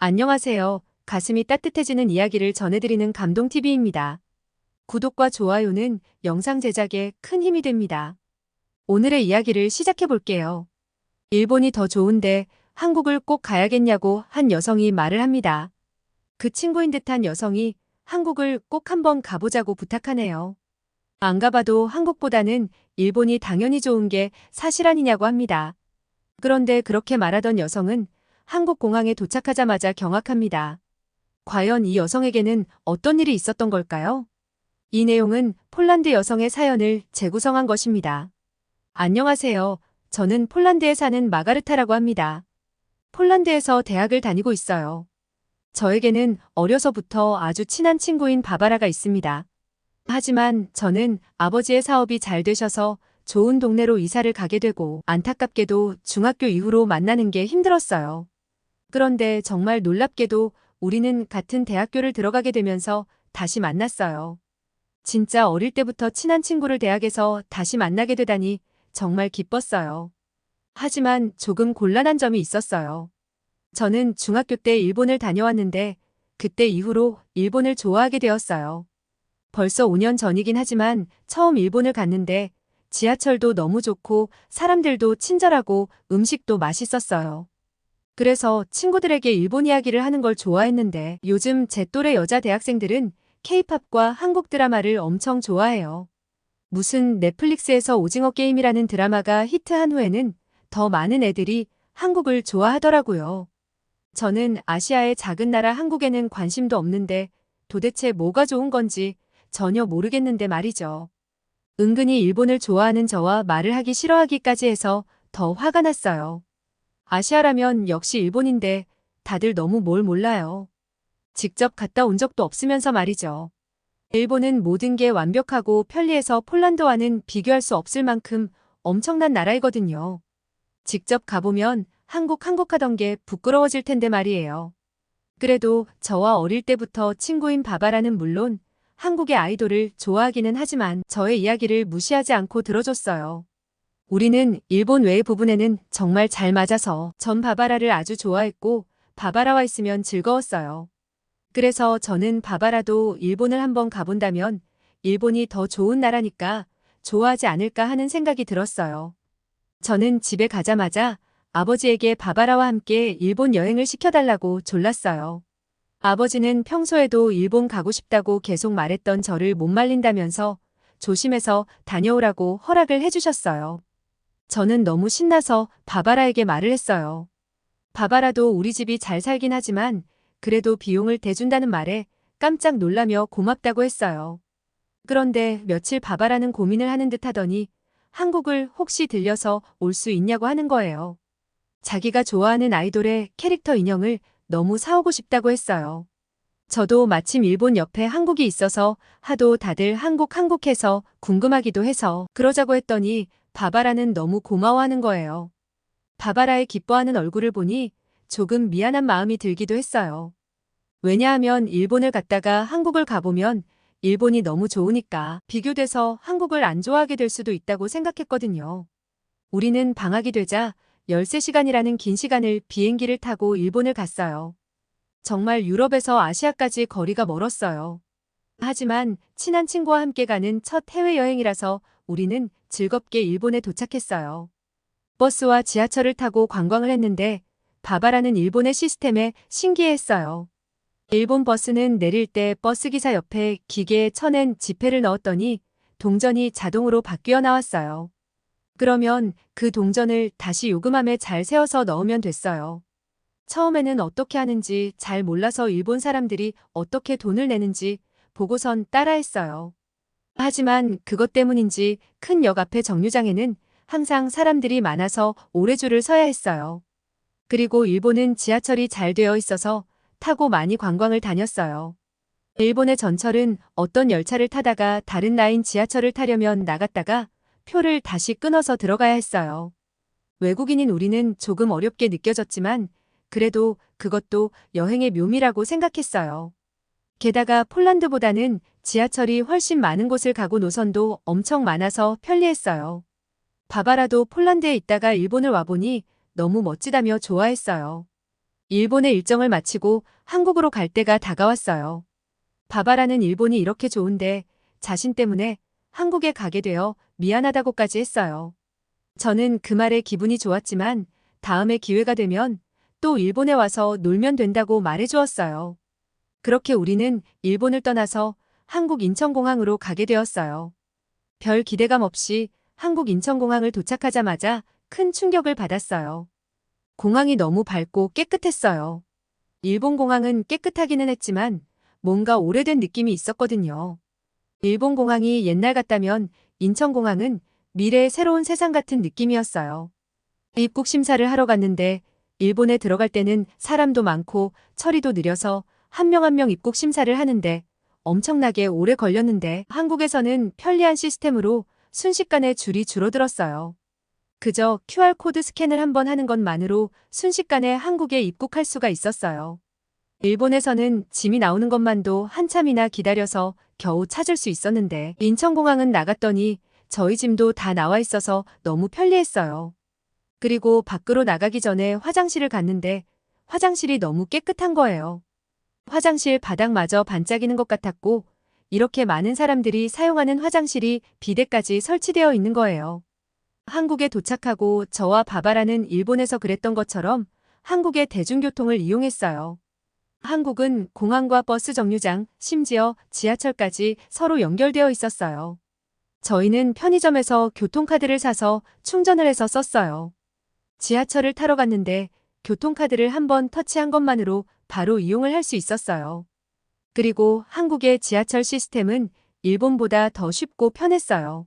안녕하세요. 가슴이 따뜻해지는 이야기를 전해드리는 감동TV입니다. 구독과 좋아요는 영상 제작에 큰 힘이 됩니다. 오늘의 이야기를 시작해 볼게요. 일본이 더 좋은데 한국을 꼭 가야겠냐고 한 여성이 말을 합니다. 그 친구인 듯한 여성이 한국을 꼭 한번 가보자고 부탁하네요. 안 가봐도 한국보다는 일본이 당연히 좋은 게 사실 아니냐고 합니다. 그런데 그렇게 말하던 여성은 한국 공항에 도착하자마자 경악합니다. 과연 이 여성에게는 어떤 일이 있었던 걸까요? 이 내용은 폴란드 여성의 사연을 재구성한 것입니다. 안녕하세요. 저는 폴란드에 사는 마가르타라고 합니다. 폴란드에서 대학을 다니고 있어요. 저에게는 어려서부터 아주 친한 친구인 바바라가 있습니다. 하지만 저는 아버지의 사업이 잘 되셔서 좋은 동네로 이사를 가게 되고 안타깝게도 중학교 이후로 만나는 게 힘들었어요. 그런데 정말 놀랍게도 우리는 같은 대학교를 들어가게 되면서 다시 만났어요. 진짜 어릴 때부터 친한 친구를 대학에서 다시 만나게 되다니 정말 기뻤어요. 하지만 조금 곤란한 점이 있었어요. 저는 중학교 때 일본을 다녀왔는데 그때 이후로 일본을 좋아하게 되었어요. 벌써 5년 전이긴 하지만 처음 일본을 갔는데 지하철도 너무 좋고 사람들도 친절하고 음식도 맛있었어요. 그래서 친구들에게 일본 이야기를 하는 걸 좋아했는데 요즘 제 또래 여자 대학생들은 케이팝과 한국 드라마를 엄청 좋아해요. 무슨 넷플릭스에서 오징어 게임이라는 드라마가 히트한 후에는 더 많은 애들이 한국을 좋아하더라고요. 저는 아시아의 작은 나라 한국에는 관심도 없는데 도대체 뭐가 좋은 건지 전혀 모르겠는데 말이죠. 은근히 일본을 좋아하는 저와 말을 하기 싫어하기까지 해서 더 화가 났어요. 아시아라면 역시 일본인데 다들 너무 뭘 몰라요. 직접 갔다 온 적도 없으면서 말이죠. 일본은 모든 게 완벽하고 편리해서 폴란드와는 비교할 수 없을 만큼 엄청난 나라이거든요. 직접 가보면 한국 한국 하던 게 부끄러워질 텐데 말이에요. 그래도 저와 어릴 때부터 친구인 바바라는 물론 한국의 아이돌을 좋아하기는 하지만 저의 이야기를 무시하지 않고 들어줬어요. 우리는 일본 외의 부분에는 정말 잘 맞아서 전 바바라를 아주 좋아했고 바바라와 있으면 즐거웠어요. 그래서 저는 바바라도 일본을 한번 가본다면 일본이 더 좋은 나라니까 좋아하지 않을까 하는 생각이 들었어요. 저는 집에 가자마자 아버지에게 바바라와 함께 일본 여행을 시켜달라고 졸랐어요. 아버지는 평소에도 일본 가고 싶다고 계속 말했던 저를 못 말린다면서 조심해서 다녀오라고 허락을 해주셨어요. 저는 너무 신나서 바바라에게 말을 했어요. 바바라도 우리 집이 잘 살긴 하지만 그래도 비용을 대준다는 말에 깜짝 놀라며 고맙다고 했어요. 그런데 며칠 바바라는 고민을 하는 듯 하더니 한국을 혹시 들려서 올 수 있냐고 하는 거예요. 자기가 좋아하는 아이돌의 캐릭터 인형을 너무 사오고 싶다고 했어요. 저도 마침 일본 옆에 한국이 있어서 하도 다들 한국 한국 해서 궁금하기도 해서 그러자고 했더니 바바라는 너무 고마워하는 거예요. 바바라의 기뻐하는 얼굴을 보니 조금 미안한 마음이 들기도 했어요. 왜냐하면 일본을 갔다가 한국을 가보면 일본이 너무 좋으니까 비교돼서 한국을 안 좋아하게 될 수도 있다고 생각했거든요. 우리는 방학이 되자 13시간이라는 긴 시간을 비행기를 타고 일본을 갔어요. 정말 유럽에서 아시아까지 거리가 멀었어요. 하지만 친한 친구와 함께 가는 첫 해외여행이라서 우리는 즐겁게 일본에 도착했어요. 버스와 지하철을 타고 관광을 했는데 바바라는 일본의 시스템에 신기해했어요. 일본 버스는 내릴 때 버스기사 옆에 기계에 쳐낸 지폐를 넣었더니 동전이 자동으로 바뀌어 나왔어요. 그러면 그 동전을 다시 요금함에 잘 세워서 넣으면 됐어요. 처음에는 어떻게 하는지 잘 몰라서 일본 사람들이 어떻게 돈을 내는지 보고선 따라했어요. 하지만 그것 때문인지 큰 역 앞에 정류장에는 항상 사람들이 많아서 오래 줄을 서야 했어요. 그리고 일본은 지하철이 잘 되어 있어서 타고 많이 관광을 다녔어요. 일본의 전철은 어떤 열차를 타다가 다른 라인 지하철을 타려면 나갔다가 표를 다시 끊어서 들어가야 했어요. 외국인인 우리는 조금 어렵게 느껴졌지만 그래도 그것도 여행의 묘미라고 생각했어요. 게다가 폴란드보다는 지하철이 훨씬 많은 곳을 가고 노선도 엄청 많아서 편리했어요. 바바라도 폴란드에 있다가 일본을 와보니 너무 멋지다며 좋아했어요. 일본의 일정을 마치고 한국으로 갈 때가 다가왔어요. 바바라는 일본이 이렇게 좋은데 자신 때문에 한국에 가게 되어 미안하다고까지 했어요. 저는 그 말에 기분이 좋았지만 다음에 기회가 되면 또 일본에 와서 놀면 된다고 말해주었어요. 그렇게 우리는 일본을 떠나서 한국 인천공항으로 가게 되었어요. 별 기대감 없이 한국 인천공항을 도착하자마자 큰 충격을 받았어요. 공항이 너무 밝고 깨끗했어요. 일본 공항은 깨끗하기는 했지만 뭔가 오래된 느낌이 있었거든요. 일본 공항이 옛날 같다면 인천공항은 미래의 새로운 세상 같은 느낌이었어요. 입국 심사를 하러 갔는데 일본에 들어갈 때는 사람도 많고 처리도 느려서 한 명 한 명 입국 심사를 하는데 엄청나게 오래 걸렸는데 한국에서는 편리한 시스템으로 순식간에 줄이 줄어들었어요. 그저 QR코드 스캔을 한번 하는 것만으로 순식간에 한국에 입국할 수가 있었어요. 일본에서는 짐이 나오는 것만도 한참이나 기다려서 겨우 찾을 수 있었는데 인천공항은 나갔더니 저희 짐도 다 나와 있어서 너무 편리했어요. 그리고 밖으로 나가기 전에 화장실을 갔는데 화장실이 너무 깨끗한 거예요. 화장실 바닥마저 반짝이는 것 같았고 이렇게 많은 사람들이 사용하는 화장실이 비데까지 설치되어 있는 거예요. 한국에 도착하고 저와 바바라는 일본에서 그랬던 것처럼 한국의 대중교통을 이용했어요. 한국은 공항과 버스 정류장, 심지어 지하철까지 서로 연결되어 있었어요. 저희는 편의점에서 교통카드를 사서 충전을 해서 썼어요. 지하철을 타러 갔는데 교통카드를 한번 터치한 것만으로 바로 이용을 할 수 있었어요. 그리고 한국의 지하철 시스템은 일본보다 더 쉽고 편했어요.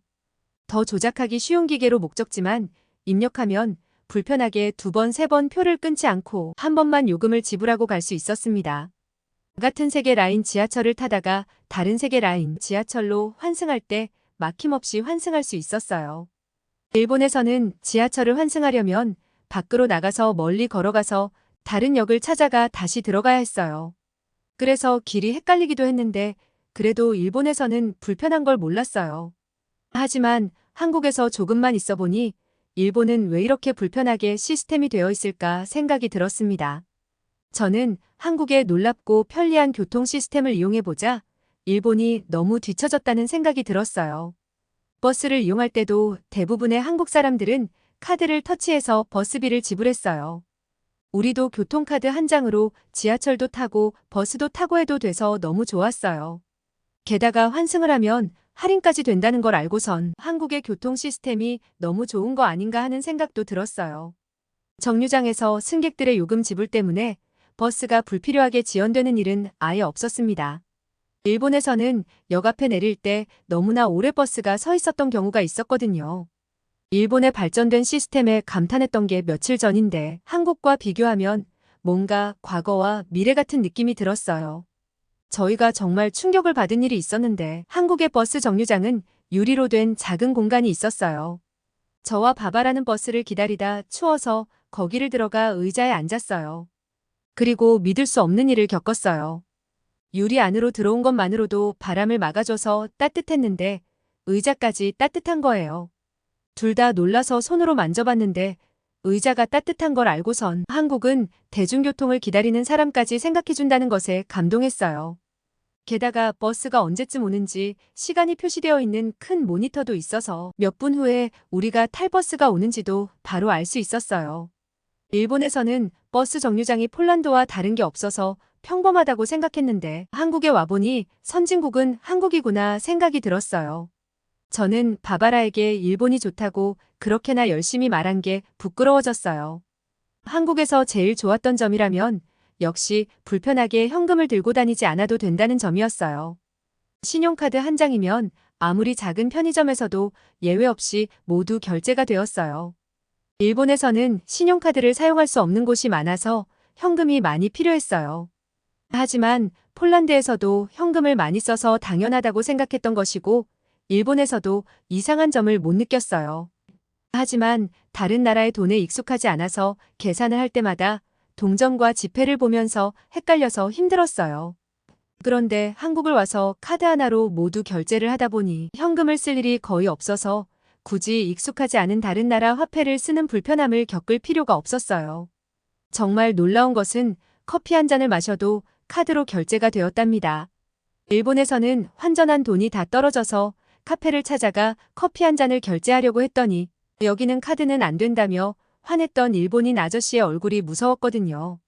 더 조작하기 쉬운 기계로 목적지만 입력하면 불편하게 두 번, 세 번 표를 끊지 않고 한 번만 요금을 지불하고 갈 수 있었습니다. 같은 세계 라인 지하철을 타다가 다른 세계 라인 지하철로 환승할 때 막힘없이 환승할 수 있었어요. 일본에서는 지하철을 환승하려면 밖으로 나가서 멀리 걸어가서 다른 역을 찾아가 다시 들어가야 했어요. 그래서 길이 헷갈리기도 했는데 그래도 일본에서는 불편한 걸 몰랐어요. 하지만 한국에서 조금만 있어 보니 일본은 왜 이렇게 불편하게 시스템이 되어 있을까 생각이 들었습니다. 저는 한국의 놀랍고 편리한 교통 시스템을 이용해보자 일본이 너무 뒤처졌다는 생각이 들었어요. 버스를 이용할 때도 대부분의 한국 사람들은 카드를 터치해서 버스비를 지불했어요. 우리도 교통카드 한 장으로 지하철도 타고 버스도 타고 해도 돼서 너무 좋았어요. 게다가 환승을 하면 할인까지 된다는 걸 알고선 한국의 교통 시스템이 너무 좋은 거 아닌가 하는 생각도 들었어요. 정류장에서 승객들의 요금 지불 때문에 버스가 불필요하게 지연되는 일은 아예 없었습니다. 일본에서는 역 앞에 내릴 때 너무나 오래 버스가 서 있었던 경우가 있었거든요. 일본의 발전된 시스템에 감탄했던 게 며칠 전인데 한국과 비교하면 뭔가 과거와 미래 같은 느낌이 들었어요. 저희가 정말 충격을 받은 일이 있었는데 한국의 버스 정류장은 유리로 된 작은 공간이 있었어요. 저와 바바라는 버스를 기다리다 추워서 거기를 들어가 의자에 앉았어요. 그리고 믿을 수 없는 일을 겪었어요. 유리 안으로 들어온 것만으로도 바람을 막아줘서 따뜻했는데 의자까지 따뜻한 거예요. 둘 다 놀라서 손으로 만져봤는데 의자가 따뜻한 걸 알고선 한국은 대중교통을 기다리는 사람까지 생각해준다는 것에 감동했어요. 게다가 버스가 언제쯤 오는지 시간이 표시되어 있는 큰 모니터도 있어서 몇 분 후에 우리가 탈 버스가 오는지도 바로 알 수 있었어요. 일본에서는 버스 정류장이 폴란드와 다른 게 없어서 평범하다고 생각했는데 한국에 와보니 선진국은 한국이구나 생각이 들었어요. 저는 바바라에게 일본이 좋다고 그렇게나 열심히 말한 게 부끄러워졌어요. 한국에서 제일 좋았던 점이라면 역시 불편하게 현금을 들고 다니지 않아도 된다는 점이었어요. 신용카드 한 장이면 아무리 작은 편의점에서도 예외 없이 모두 결제가 되었어요. 일본에서는 신용카드를 사용할 수 없는 곳이 많아서 현금이 많이 필요했어요. 하지만 폴란드에서도 현금을 많이 써서 당연하다고 생각했던 것이고 일본에서도 이상한 점을 못 느꼈어요. 하지만 다른 나라의 돈에 익숙하지 않아서 계산을 할 때마다 동전과 지폐를 보면서 헷갈려서 힘들었어요. 그런데 한국을 와서 카드 하나로 모두 결제를 하다 보니 현금을 쓸 일이 거의 없어서 굳이 익숙하지 않은 다른 나라 화폐를 쓰는 불편함을 겪을 필요가 없었어요. 정말 놀라운 것은 커피 한 잔을 마셔도 카드로 결제가 되었답니다. 일본에서는 환전한 돈이 다 떨어져서 카페를 찾아가 커피 한 잔을 결제하려고 했더니 여기는 카드는 안 된다며 화냈던 일본인 아저씨의 얼굴이 무서웠거든요.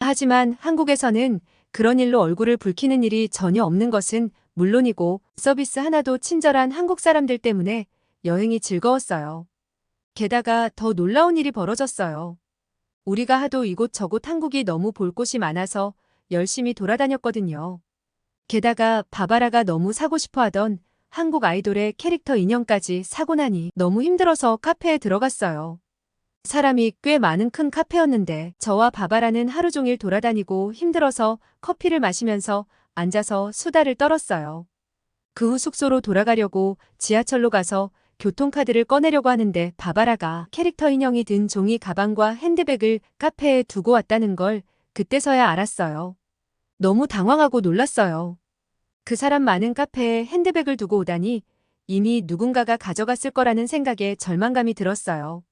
하지만 한국에서는 그런 일로 얼굴을 붉히는 일이 전혀 없는 것은 물론이고 서비스 하나도 친절한 한국 사람들 때문에 여행이 즐거웠어요. 게다가 더 놀라운 일이 벌어졌어요. 우리가 하도 이곳저곳 한국이 너무 볼 곳이 많아서 열심히 돌아다녔거든요. 게다가 바바라가 너무 사고 싶어 하던 한국 아이돌의 캐릭터 인형까지 사고 나니 너무 힘들어서 카페에 들어갔어요. 사람이 꽤 많은 큰 카페였는데 저와 바바라는 하루 종일 돌아다니고 힘들어서 커피를 마시면서 앉아서 수다를 떨었어요. 그 후 숙소로 돌아가려고 지하철로 가서 교통카드를 꺼내려고 하는데 바바라가 캐릭터 인형이 든 종이 가방과 핸드백을 카페에 두고 왔다는 걸 그때서야 알았어요. 너무 당황하고 놀랐어요. 그 사람 많은 카페에 핸드백을 두고 오다니 이미 누군가가 가져갔을 거라는 생각에 절망감이 들었어요.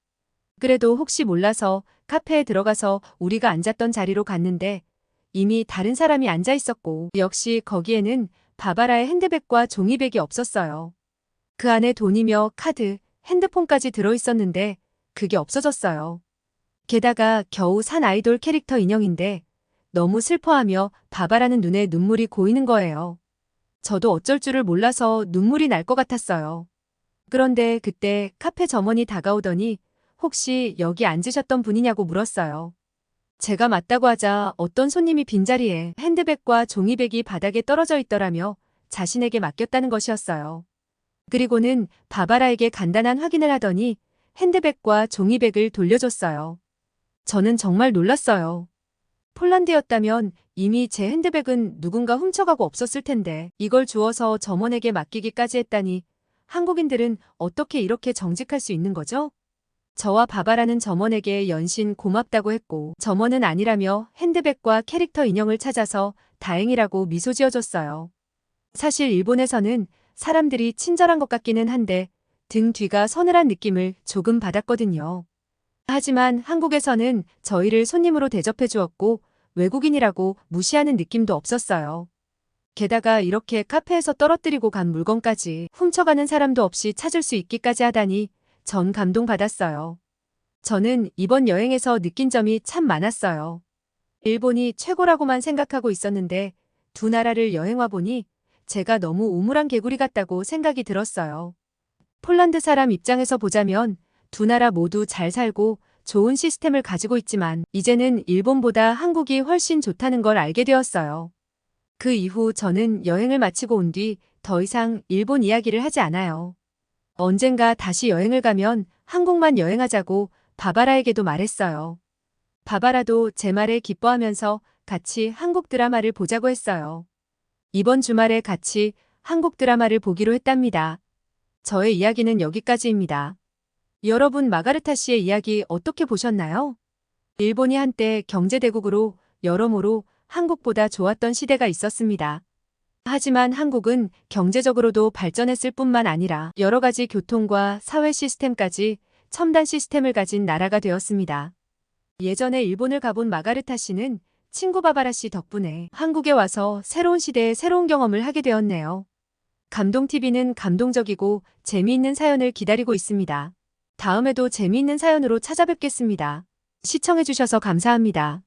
그래도 혹시 몰라서 카페에 들어가서 우리가 앉았던 자리로 갔는데 이미 다른 사람이 앉아 있었고 역시 거기에는 바바라의 핸드백과 종이백이 없었어요. 그 안에 돈이며 카드, 핸드폰까지 들어 있었는데 그게 없어졌어요. 게다가 겨우 산 아이돌 캐릭터 인형인데 너무 슬퍼하며 바바라는 눈에 눈물이 고이는 거예요. 저도 어쩔 줄을 몰라서 눈물이 날 것 같았어요. 그런데 그때 카페 점원이 다가오더니 혹시 여기 앉으셨던 분이냐고 물었어요. 제가 맞다고 하자 어떤 손님이 빈자리에 핸드백과 종이백이 바닥에 떨어져 있더라며 자신에게 맡겼다는 것이었어요. 그리고는 바바라에게 간단한 확인을 하더니 핸드백과 종이백을 돌려줬어요. 저는 정말 놀랐어요. 폴란드였다면 이미 제 핸드백은 누군가 훔쳐가고 없었을 텐데 이걸 주어서 점원에게 맡기기까지 했다니 한국인들은 어떻게 이렇게 정직할 수 있는 거죠? 저와 바바라는 점원에게 연신 고맙다고 했고 점원은 아니라며 핸드백과 캐릭터 인형을 찾아서 다행이라고 미소 지어줬어요. 사실 일본에서는 사람들이 친절한 것 같기는 한데 등 뒤가 서늘한 느낌을 조금 받았거든요. 하지만 한국에서는 저희를 손님으로 대접해 주었고 외국인이라고 무시하는 느낌도 없었어요. 게다가 이렇게 카페에서 떨어뜨리고 간 물건까지 훔쳐가는 사람도 없이 찾을 수 있기까지 하다니 전 감동받았어요. 저는 이번 여행에서 느낀 점이 참 많았어요. 일본이 최고라고만 생각하고 있었는데 두 나라를 여행 와보니 제가 너무 우물한 개구리 같다고 생각이 들었어요. 폴란드 사람 입장에서 보자면 두 나라 모두 잘 살고 좋은 시스템을 가지고 있지만 이제는 일본보다 한국이 훨씬 좋다는 걸 알게 되었어요. 그 이후 저는 여행을 마치고 온 뒤 더 이상 일본 이야기를 하지 않아요. 언젠가 다시 여행을 가면 한국만 여행하자고 바바라에게도 말했어요. 바바라도 제 말에 기뻐하면서 같이 한국 드라마를 보자고 했어요. 이번 주말에 같이 한국 드라마를 보기로 했답니다. 저의 이야기는 여기까지입니다. 여러분 마가르타 씨의 이야기 어떻게 보셨나요? 일본이 한때 경제대국으로 여러모로 한국보다 좋았던 시대가 있었습니다. 하지만 한국은 경제적으로도 발전했을 뿐만 아니라 여러 가지 교통과 사회 시스템까지 첨단 시스템을 가진 나라가 되었습니다. 예전에 일본을 가본 마가르타 씨는 친구 바바라 씨 덕분에 한국에 와서 새로운 시대의 새로운 경험을 하게 되었네요. 감동TV는 감동적이고 재미있는 사연을 기다리고 있습니다. 다음에도 재미있는 사연으로 찾아뵙겠습니다. 시청해주셔서 감사합니다.